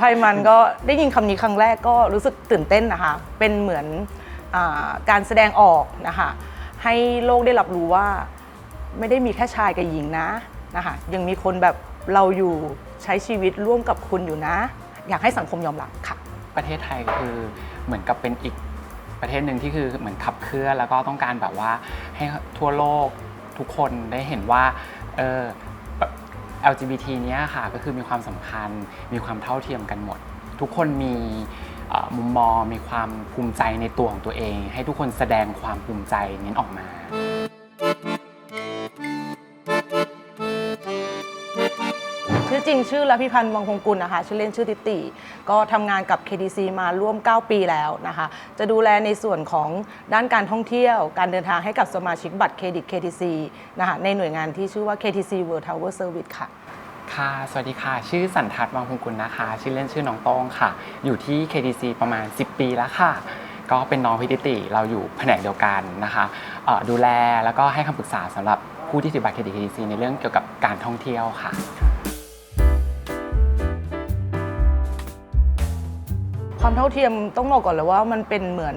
ภัยมันก็ได้ยินคำนี้ครั้งแรกก็รู้สึกตื่นเต้นนะคะ เป็นเหมือนอการแสดงออกนะคะ ให้โลกได้รับรู้ว่าไม่ได้มีแค่ชายกับหญิงนะนะคะยังมีคนแบบเราอยู่ใช้ชีวิตร่วมกับคุณอยู่นะ อยากให้สังคมยอมรับค่ะ ประเทศไทยคือเหมือนกับเป็นอีกประเทศหนึ่งที่คือเหมือนขับเคลื่อนแล้วก็ต้องการแบบว่าให้ทั่วโลกทุกคนได้เห็นว่าเออ LGBT เนี้ยค่ะก็คือมีความสำคัญ มีความเท่าเทียมกันหมด ทุกคนมีเอ่อมุมมองมีความภูมิใจในตัวของตัวเอง ให้ทุกคนแสดงความภูมิใจนี้ออกมา ชื่อจริงชื่อละพิพันธ์วังคงกุลนะคะชื่อเล่นชื่อติติก็ทำงานกับ KTC มาร่วม 9 ปีแล้วนะคะ จะดูแลในส่วนของด้านการท่องเที่ยว การเดินทางให้กับสมาชิกบัตรเครดิต KTC นะคะในหน่วยงานที่ชื่อว่า KTC World Tower Service ค่ะ ค่ะ สวัสดีค่ะ ชื่อสันทัศน์วังพงกุลนะคะ ชื่อเล่นชื่อน้องโต้งค่ะ อยู่ที่ KTC ประมาณ 10 ปีแล้วค่ะ ก็เป็นน้องพิติติเราอยู่แผนกเดียวกันนะคะเอ่อดูแลแล้วก็ให้คำปรึกษาสำหรับผู้ที่ถือบัตรเครดิต KTC ในเรื่องเกี่ยวกับการท่องเที่ยวค่ะ ความเท่าเทียมต้องบอกก่อนเลยว่ามันเป็นเหมือน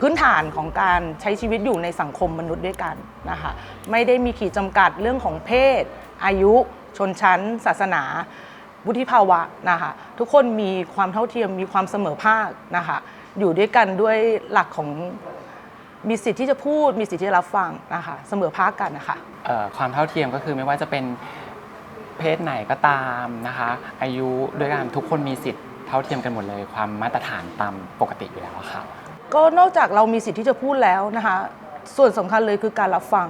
พื้นฐานของการใช้ชีวิตอยู่ในสังคมมนุษย์ด้วยกันนะคะไม่ได้มีขีดจำกัดเรื่องของเพศ อายุ ชนชั้น ศาสนา วุฒิภาวะนะคะทุกคนมีความเท่าเทียมมีความเสมอภาคนะคะอยู่ด้วยกันด้วยหลักของมีสิทธิ์ที่จะพูด มีสิทธิ์ที่จะรับฟังนะคะเสมอภาคกันนะคะความเท่าเทียมก็คือไม่ว่าจะเป็นเพศไหนก็ตามนะคะ อายุด้วยกันทุกคนมีสิทธิ์ เท่าเทียมกันหมดเลยความมาตรฐานตามปกติอยู่แล้วค่ะ ก็นอกจากเรามีสิทธิ์ที่จะพูดแล้วนะคะ ส่วนสำคัญเลยคือการรับฟัง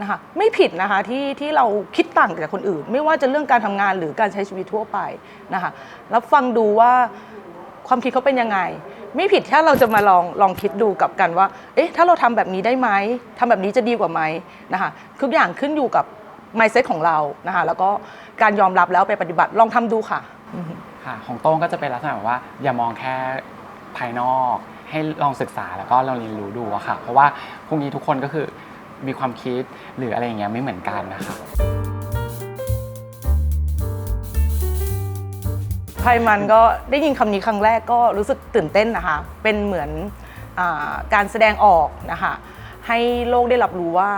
นะคะไม่ผิดนะคะที่ที่เราคิดต่างจากคนอื่น ไม่ว่าจะเรื่องการทำงานหรือการใช้ชีวิตทั่วไปนะคะรับฟังดูว่าความคิดเขาเป็นยังไง ไม่ผิดถ้าเราจะมาลองลองคิดดูกับกันว่า เอ๊ะถ้าเราทำแบบนี้ได้ไหมทำแบบนี้จะดีกว่าไหมนะคะทุกอย่างขึ้นอยู่กับ mindset ของเรานะคะแล้วก็การยอมรับแล้วไปปฏิบัติลองทำดูค่ะ ค่ะของโต้งก็จะเป็นลักษณะแบบว่าอย่ามองแค่ภายนอก ให้ลองศึกษาแล้วก็ลองเรียนรู้ดูอะค่ะ เพราะว่าพวกนี้ทุกคนก็คือมีความคิดหรืออะไรอย่างเงี้ยไม่เหมือนกันนะคะภัยมันก็ได้ยินคำนี้ครั้งแรกก็รู้สึกตื่นเต้นนะคะ เป็นเหมือนอาการแสดงออกนะคะให้โลกได้รับรู้ว่า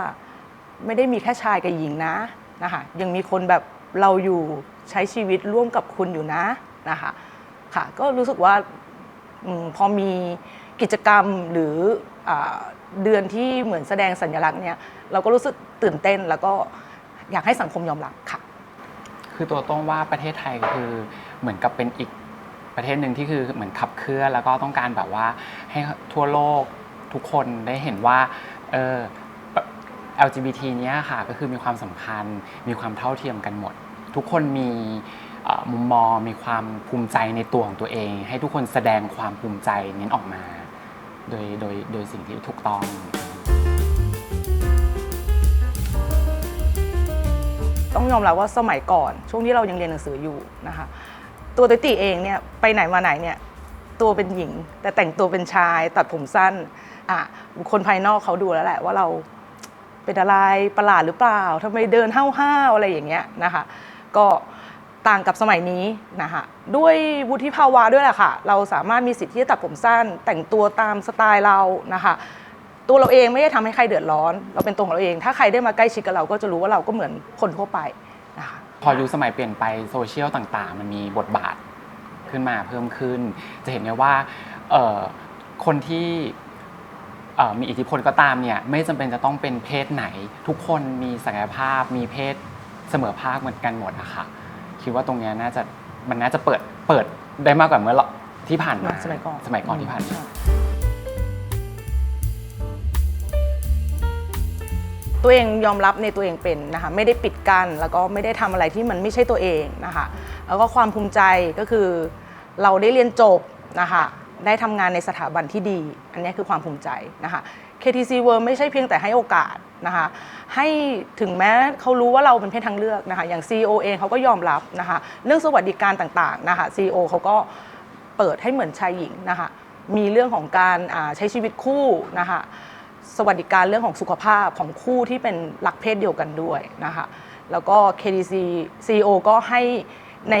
ไม่ได้มีแค่ชายกับหญิงนะนะคะยังมีคนแบบเราอยู่ใช้ชีวิตร่วมกับคุณอยู่นะ นะคะค่ะก็รู้สึกว่าพอมีกิจกรรมหรืออเดือนที่เหมือนแสดงสัญลักษณ์เนี่ยเราก็รู้สึกตื่นเต้นแล้วก็อยากให้สังคมยอมรับค่ะ คือตัวต้องว่าประเทศไทยคือเหมือนกับเป็นอีกประเทศหนึ่งที่คือเหมือนขับเคลื่อน แล้วก็ต้องการแบบว่าให้ทั่วโลกทุกคนได้เห็นว่าเออ LGBT เนี้ยค่ะก็คือมีความสำคัญมีความเท่าเทียมกันหมด ทุกคนมี มุมมองมีความภูมิใจในตัวของตัวเอง ให้ทุกคนแสดงความภูมิใจนี้ออกมา โดยโดยโดยสิ่งที่ถูกต้อง ต้องยอมรับว่าสมัยก่อน ช่วงที่เรายังเรียนหนังสืออยู่นะคะ ตัวติติเองเนี่ยไปไหนมาไหนเนี่ยตัวเป็นหญิง แต่แต่งตัวเป็นชายตัดผมสั้นอะคคลภายนอกเขาดูแล้วแหละว่าเราเป็นอะไรประหลาดหรือเปล่าทำไมเดินห้าวๆอะไรอย่างเงี้ยนะคะ ก็ ต่างกับสมัยนี้นะคะด้วยวุฒิภาวะด้วยแหละค่ะ เราสามารถมีสิทธิ์ที่จะตัดผมสั้น แต่งตัวตามสไตล์เรานะคะ ตัวเราเองไม่ได้ทำให้ใครเดือดร้อน เราเป็นตัวของเราเอง ถ้าใครได้มาใกล้ชิดกับเราก็จะรู้ว่าเราก็เหมือนคนทั่วไปนะคะพอยุคสมัยเปลี่ยนไปโซเชียลต่างๆ มันมีบทบาทขึ้นมาเพิ่มขึ้น จะเห็นได้ว่าคนที่มีอิทธิพลก็ตามเนี่ยไม่จำเป็นจะต้องเป็นเพศไหน ทุกคนมีศักยภาพมีเพศเสมอภาคเหมือนกันหมดอะคะ คิดว่าตรงเนี้ยน่าจะมันน่าจะเปิดเปิดได้มากกว่าเมื่อที่ผ่านมาสมัยก่อนสมัยก่อนที่ผ่านมาตัวเองยอมรับในตัวเองเป็นนะคะไม่ได้ปิดกั้นแล้วก็ไม่ได้ทำอะไรที่มันไม่ใช่ตัวเองนะคะแล้วก็ความภูมิใจก็คือ เราได้เรียนจบนะคะได้ทำงานในสถาบันที่ดี อันนี้คือความภูมิใจนะคะ KTC World ไม่ใช่เพียงแต่ให้โอกาสนะคะให้ถึงแม้เขารู้ว่าเราเป็นเพศทางเลือกนะคะอย่าง CEO เองเขาก็ยอมรับนะคะเรื่องสวัสดิการต่างๆนะคะ CEO เขาก็เปิดให้เหมือนชายหญิงนะคะมีเรื่องของการใช้ชีวิตคู่นะคะสวัสดิการเรื่องของสุขภาพของคู่ที่เป็นหลักเพศเดียวกันด้วยนะคะแล้วก็ KDC CEO ก็ให้ ใน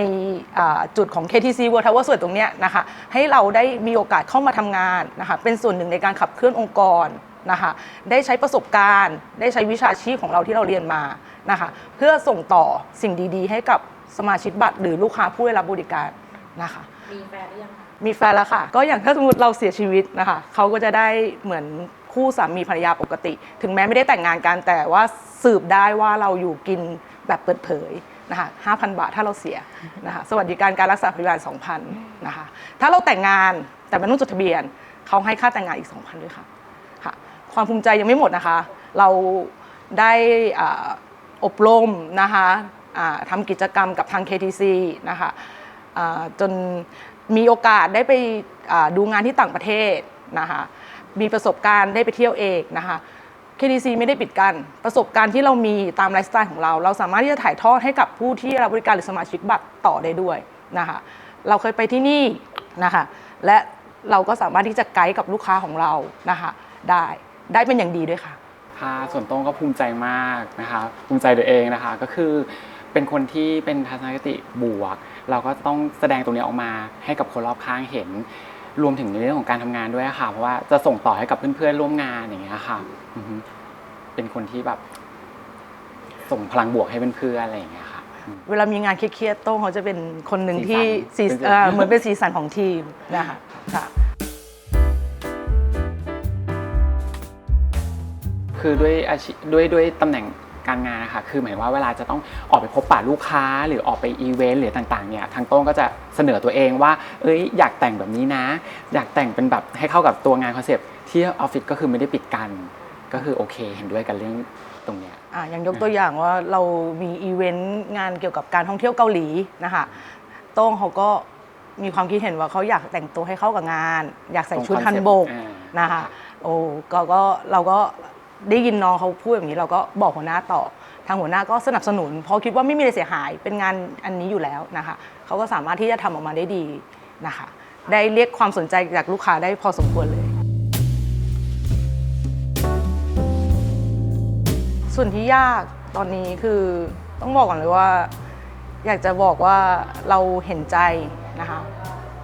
อ่าจุดของ KTC World Tower ส่วนตรงเนี้ยนะคะให้เราได้มีโอกาสเข้ามาทำงานนะคะเป็นส่วนหนึ่งในการขับเคลื่อนองค์กรนะคะได้ใช้ประสบการณ์ ได้ใช้วิชาชีพของเราที่เราเรียนมานะคะเพื่อส่งต่อสิ่งดีๆ ให้กับสมาชิกบัตร หรือลูกค้าผู้ได้รับบริการนะคะมีแฟนหรือยังคะมีแฟนแล้วค่ะ ก็อย่างถ้าสมมติเราเสียชีวิตนะคะเขาก็จะได้เหมือนคู่สามีภรรยาปกติ ถึงแม้ไม่ได้แต่งงานกันแต่ว่าสืบได้ว่าเราอยู่กินแบบเปิดเผย นะคะ5,000 บาทถ้าเราเสียนะคะสวัสดิการการรักษาพยาบาล2,000นะคะถ้าเราแต่งงานแต่ไม่ต้องจดทะเบียนเขาให้ค่าแต่งงานอีก 2,000ด้วยค่ะค่ะ ความภูมิใจยังไม่หมดนะคะ เราได้ออบรมนะคะทำกิจกรรมกับทาง KTC นะคะจนมีโอกาสได้ไปดูงานที่ต่างประเทศนะคะมีประสบการณ์ได้ไปเที่ยวเองนะคะ KTC ไม่ได้ปิดกั้นประสบการณ์ที่เรามีตามไลฟ์สไตล์ของเรา เราสามารถที่จะถ่ายทอดให้กับผู้ที่รับบริการหรือสมาชิกบัตรต่อได้ด้วยนะคะเราเคยไปที่นี่นะคะและเราก็สามารถที่จะไกด์กับลูกค้าของเรานะคะได้ได้เป็นอย่างดีด้วยค่ะค่ะส่วนต้งก็ภูมิใจมากนะคะภูมิใจตัวเองนะคะก็คือเป็นคนที่เป็นทัศนคติบวก เราก็ต้องแสดงตรงนี้ออกมาให้กับคนรอบข้างเห็น รวมถึงในเรื่องของการทำงานด้วยค่ะ เพราะว่าจะส่งต่อให้กับเพื่อนๆร่วมงานอย่างเงี้ยค่ะอือฮึเป็นคนที่แบบ ส่งพลังบวกให้เพื่อนๆอะไรอย่างเงี้ยค่ะอืมเวลามีงานเครียดๆโต้งเขาจะเป็นคนหนึ่งสีสันที่สีเป็นสีเอ่อเหมือนเป็นสีสันของทีมนะคะค่ะคือด้วยอาชีพด้วยด้วยตำแหน่ง การงานนะคะคือหมายว่าเวลาจะต้องออกไปพบปะลูกค้า หรือออกไปอีเวนต์หรือต่างๆเนี่ยทางโต้งก็จะเสนอตัวเองว่า เอ้ยอยากแต่งแบบนี้นะ อยากแต่งเป็นแบบให้เข้ากับตัวงานคอนเซปต์ที่ออฟฟิศก็คือไม่ได้ปิดกัน ก็คือโอเค เห็นด้วยกันเรื่องตรงเนี้ยอะอย่างยกตัวอย่างว่าเรามีอีเวนต์งานเกี่ยวกับการท่องเที่ยวเกาหลีนะคะโต้งเขาก็มีความคิดเห็นว่าเขาอยากแต่งตัวให้เข้ากับงาน อยากใส่ชุดตรงคอนฮันเซ็ปต์บกอ่านะคะโอ้ก็ก็เราก็ ได้ยินน้องเขาพูดแบบนี้เราก็บอกหัวหน้าต่อ ทางหัวหน้าก็สนับสนุน เพราะคิดว่าไม่มีอะไรเสียหายเป็นงานอันนี้อยู่แล้วนะคะเขาก็สามารถที่จะทำออกมาได้ดีนะคะ ได้เรียกความสนใจจากลูกค้าได้พอสมควรเลย ส่วนที่ยากตอนนี้คือต้องบอกก่อนเลยว่า อยากจะบอกว่าเราเห็นใจนะคะ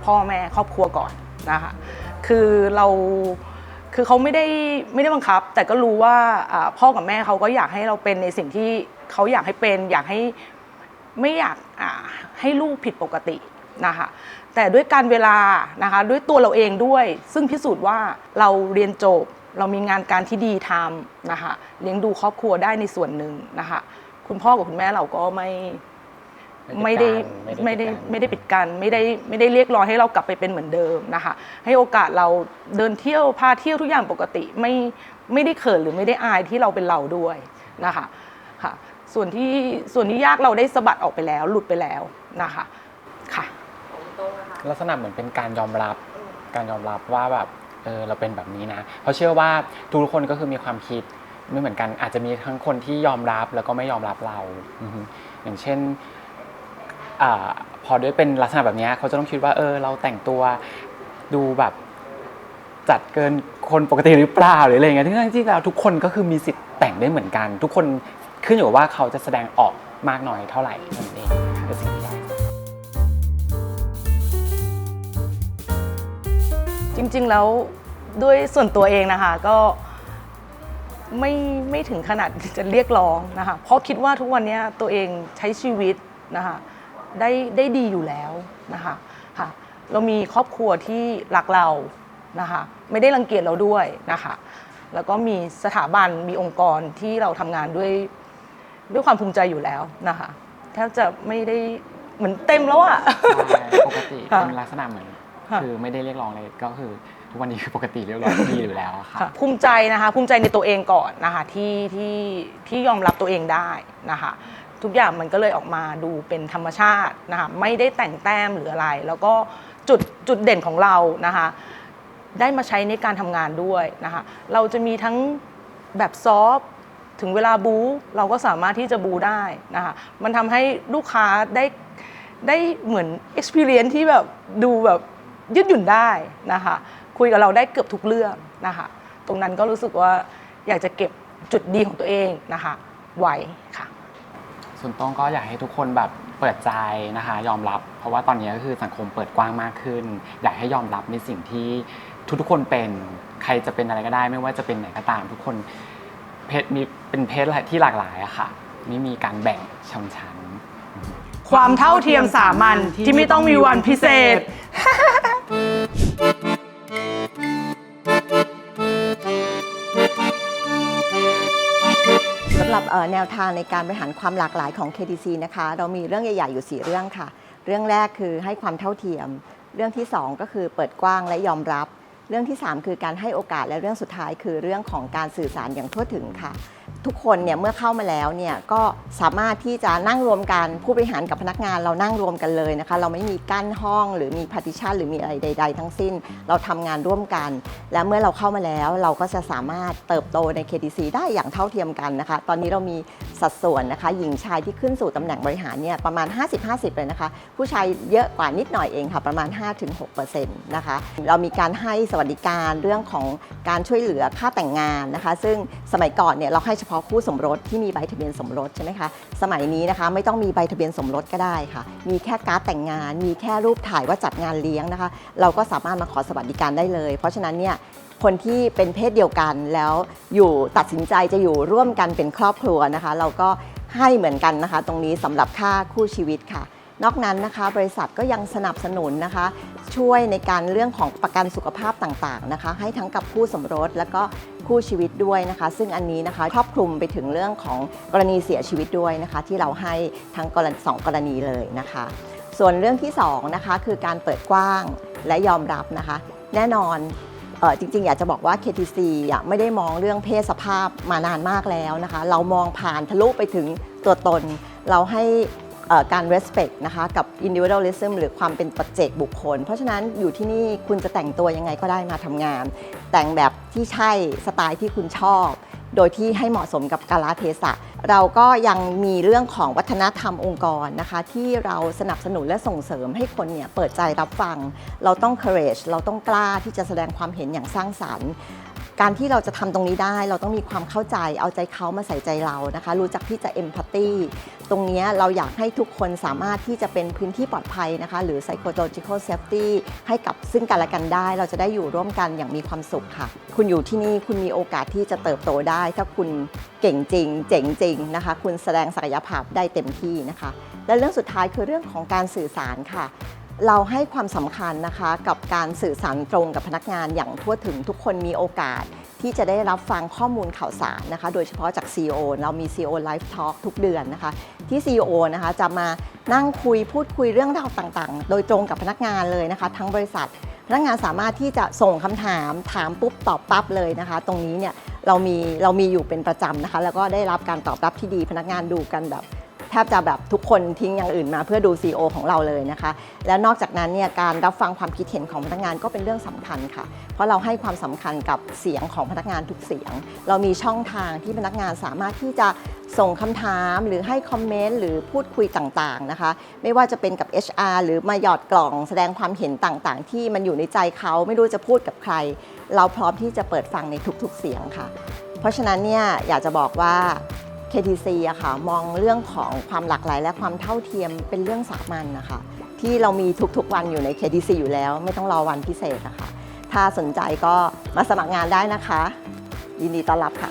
พ่อแม่ครอบครัวก่อนนะคะ คือเรา คือเขาไม่ได้ไม่ได้บังคับ แต่ก็รู้ว่าพ่อกับแม่เขาก็อยากให้เราเป็นในสิ่งที่เขาอยากให้เป็น อยากให้ไม่อยากให้ลูกผิดปกตินะคะแต่ด้วยการเวลานะคะด้วยตัวเราเองด้วย ซึ่งพิสูจน์ว่าเราเรียนจบ เรามีงานการที่ดีทำนะคะเลี้ยงดูครอบครัวได้ในส่วนหนึ่งนะคะคุณพ่อกับคุณแม่เราก็ไม่ ไม่ได้ไม่ได้ไม่ได้ปิดกันไม่ได้ไม่ได้เรียกร้องให้เรากลับไปเป็นเหมือนเดิมนะคะ ให้โอกาสเราเดินเที่ยวพาเที่ยวทุกอย่างปกติไม่ไม่ได้เขินหรือไม่ได้อายที่เราเป็นเราด้วยนะคะค่ะส่วนที่ส่วนที่ยากเราได้สะบัดออกไปแล้ว หลุดไปแล้วนะคะค่ะของโต้งนะคะลักษณะเหมือนเป็นการยอมรับการยอมรับว่าแบบเออเราเป็นแบบนี้นะ เพราะเชื่อว่าทุกคนก็คือมีความคิดไม่เหมือนกันอาจจะมีทั้งคนที่ยอมรับแล้วก็ไม่ยอมรับเราอือฮึอย่างเช่นอา พอด้วยเป็นลักษณะแบบนี้เขาจะต้องคิดว่าเออเราแต่งตัวดูแบบจัดเกินคนปกติหรือเปล่าหรืออะไรเงี้ยทั้งๆที่แล้วทุกคนก็คือมีสิทธิ์แต่งได้เหมือนกัน ทุกคนขึ้นอยู่ว่าเขาจะแสดงออกมากน้อยเท่าไหร่นั่นเองเป็นสิ่งที่ยากจริงๆแล้วด้วยส่วนตัวเองนะคะก็ไม่ไม่ถึงขนาดจะเรียกร้องนะคะเพราะคิดว่าทุกวันนี้ตัวเองใช้ชีวิตนะคะ ได้ได้ดีอยู่แล้วนะคะค่ะเรามีครอบครัวที่รักเรานะคะไม่ได้รังเกียจเราด้วยนะคะแล้วก็มีสถาบันมีองค์กรที่เราทำงานด้วยด้วยความภูมิใจอยู่แล้วนะคะแทบจะไม่ได้เหมือนเต็มแล้วอะใช่ปกติค่ะเป็นลักษณะเหมือน ค่ะคือไม่ได้เรียกร้องเลยก็คือ ทุกวันนี้คือปกติเรียบร้อยดีอยู่แล้วอะค่ะ ค่ะภูมิใจนะคะภูมิใจในตัวเองก่อนนะคะที่ที่ที่ยอมรับตัวเองได้นะคะ ทุกอย่างมันก็เลยออกมาดูเป็นธรรมชาตินะคะไม่ได้แต่งแต้มหรืออะไร แล้วก็จุดจุดเด่นของเรานะคะได้มาใช้ในการทำงานด้วยนะคะเราจะมีทั้งแบบซอฟถึงเวลาบู๊เราก็สามารถที่จะบูได้นะคะมันทำให้ลูกค้าได้ได้เหมือน experience ที่แบบดูแบบยืดหยุ่นได้นะคะคุยกับเราได้เกือบทุกเรื่องนะคะตรงนั้นก็รู้สึกว่าอยากจะเก็บจุดดีของตัวเองนะคะไว้ค่ะ ส่วนต้องก็อยากให้ทุกคนแบบเปิดปิดใจนะคะ ยอมรับ เพราะว่าตอนนี้ก็คือสังคมเปิดกว้างมากขึ้น อยากให้ยอมรับในสิ่งที่ทุกๆคนเป็นใครจะเป็นอะไรก็ได้ ไม่ว่าจะเป็นไหนก็ตาม ทุกคนเพศมีเป็นเพศที่หลากหลายอะค่ะ ไม่มีการแบ่งชนชั้น ความเท่าเทียมสามัญที่ไม่ต้องมีวันพิเศษ แนวทางในการบริหารความหลากหลายของ KDC นะคะ เรามีเรื่องใหญ่ๆอยู่ 4 เรื่องค่ะ เรื่องแรกคือให้ความเท่าเทียม เรื่องที่ 2 ก็คือเปิดกว้างและยอมรับ เรื่องที่ 3 คือการให้โอกาสและเรื่องสุดท้ายคือเรื่องของการสื่อสารอย่างทั่วถึงค่ะ ทุกคนเนี่ยเมื่อเข้ามาแล้วเนี่ยก็สามารถที่จะนั่งรวมกันผู้บริหารกับพนักงานเรานั่งรวมกันเลยนะคะ เราไม่มีกั้นห้องหรือมี partition หรือมีอะไรใด ๆ ทั้งสิ้น เราทำงานร่วมกัน และเมื่อเราเข้ามาแล้วเราก็จะสามารถเติบโตใน KDC ได้อย่างเท่าเทียมกันนะคะ ตอนนี้เรามีสัดส่วนนะคะ หญิงชายที่ขึ้นสู่ตำแหน่งบริหารเนี่ยประมาณ 50-50 เลยนะคะ ผู้ชายเยอะกว่านิดหน่อยเองค่ะประมาณ 5-6%นะคะเรามีการให้สวัสดิการเรื่องของการช่วยเหลือค่าแต่งงานนะคะ ซึ่งสมัยก่อนเนี่ยเราให้เฉพาะคู่สมรสที่มีใบทะเบียนสมรสใช่ไหมคะสมัยนี้นะคะไม่ต้องมีใบทะเบียนสมรสก็ได้ค่ะ มีแค่การ์ดแต่งงาน มีแค่รูปถ่ายว่าจัดงานเลี้ยงนะคะ เราก็สามารถมาขอสวัสดิการได้เลย เพราะฉะนั้นเนี่ยคนที่เป็นเพศเดียวกันแล้วอยู่ตัดสินใจจะอยู่ร่วมกันเป็นครอบครัวนะคะ เราก็ให้เหมือนกันนะคะ ตรงนี้สำหรับค่าคู่ชีวิตค่ะ นอกนั้นนะคะ บริษัทก็ยังสนับสนุนนะคะ ช่วยในการเรื่องของประกันสุขภาพต่างๆนะคะ ให้ทั้งกับคู่สมรสแล้วก็คู่ชีวิตด้วยนะคะ ซึ่งอันนี้นะคะครอบคลุมไปถึงเรื่องของกรณีเสียชีวิตด้วยนะคะ ที่เราให้ทั้งกรณีสองกรณีเลยนะคะ ส่วนเรื่องที่สองนะคะคือการเปิดกว้างและยอมรับนะคะ แน่นอนออจริงๆ อยากจะบอกว่า KTC ไม่ได้มองเรื่องเพศสภาพมานานมากแล้วนะคะ เรามองผ่านทะลุไปถึงตัวตน เราให้ การ respect นะคะกับ individualism หรือความเป็นปัจเจกบุคคล เพราะฉะนั้นอยู่ที่นี่คุณจะแต่งตัวยังไงก็ได้มาทำงาน แต่งแบบที่ใช่สไตล์ที่คุณชอบ โดยที่ให้เหมาะสมกับกาลเทศะ เราก็ยังมีเรื่องของวัฒนธรรมองค์กรนะคะ ที่เราสนับสนุนและส่งเสริมให้คนเนี่ยเปิดใจรับฟัง เราต้อง courage เราต้องกล้าที่จะแสดงความเห็นอย่างสร้างสรรค์ การที่เราจะทำตรงนี้ได้เราต้องมีความเข้าใจเอาใจเขามาใส่ใจเรานะคะ รู้จักที่จะ empathy ตรงนี้เราอยากให้ทุกคนสามารถที่จะเป็นพื้นที่ปลอดภัยนะคะ หรือ psychological safety ให้กับซึ่งกันและกันได้ เราจะได้อยู่ร่วมกันอย่างมีความสุขค่ะ คุณอยู่ที่นี่คุณมีโอกาสที่จะเติบโตได้ ถ้าคุณเก่งจริง เจ๋งจริงนะคะ คุณแสดงศักยภาพได้เต็มที่นะคะ และเรื่องสุดท้ายคือเรื่องของการสื่อสารค่ะ เราให้ความสำคัญนะคะกับการสื่อสารตรงกับพนักงานอย่างทั่วถึงทุกคนมีโอกาส ที่จะได้รับฟังข้อมูลข่าวสารนะคะ โดยเฉพาะจาก CEO เรามี CEO Live Talk ทุกเดือนนะคะ ที่ CEO นะคะจะมานั่งคุยพูดคุยเรื่องราวต่างๆ โดยตรงกับพนักงานเลยนะคะ ทั้งบริษัทพนักงานสามารถที่จะส่งคำถามถามปุ๊บตอบปั๊บเลยนะคะ ตรงนี้เนี่ยเรามีเรามีอยู่เป็นประจำนะคะ แล้วก็ได้รับการตอบรับที่ดีพนักงานดูกันแบบ ทบจะแบบทุกคนทิ้งอย่างอื่นมาเพื่อดู CEO ของเราเลยนะคะ แล้วนอกจากนั้นเนี่ยการรับฟังความคิดเห็นของพนักงานก็เป็นเรื่องสำคัญค่ะ เพราะเราให้ความสำคัญกับเสียงของพนักงานทุกเสียง เรามีช่องทางที่พนักงานสามารถที่จะส่งคำถามหรือให้คอมเมนต์หรือพูดคุยต่างๆนะคะ ไม่ว่าจะเป็นกับ HR หรือมาหยอดกล่องแสดงความเห็นต่างๆ ที่มันอยู่ในใจเขาไม่รู้จะพูดกับใคร เราพร้อมที่จะเปิดฟังในทุกๆเสียงค่ะ เพราะฉะนั้นเนี่ยอยากจะบอกว่า KTC อะค่ะมองเรื่องของความหลากหลายและความเท่าเทียมเป็นเรื่องสามัญนะคะที่เรามีทุกๆวันอยู่ใน KTC อยู่แล้ว ไม่ต้องรอวันพิเศษนะคะถ้าสนใจก็มาสมัครงานได้นะคะ ยินดีต้อนรับค่ะ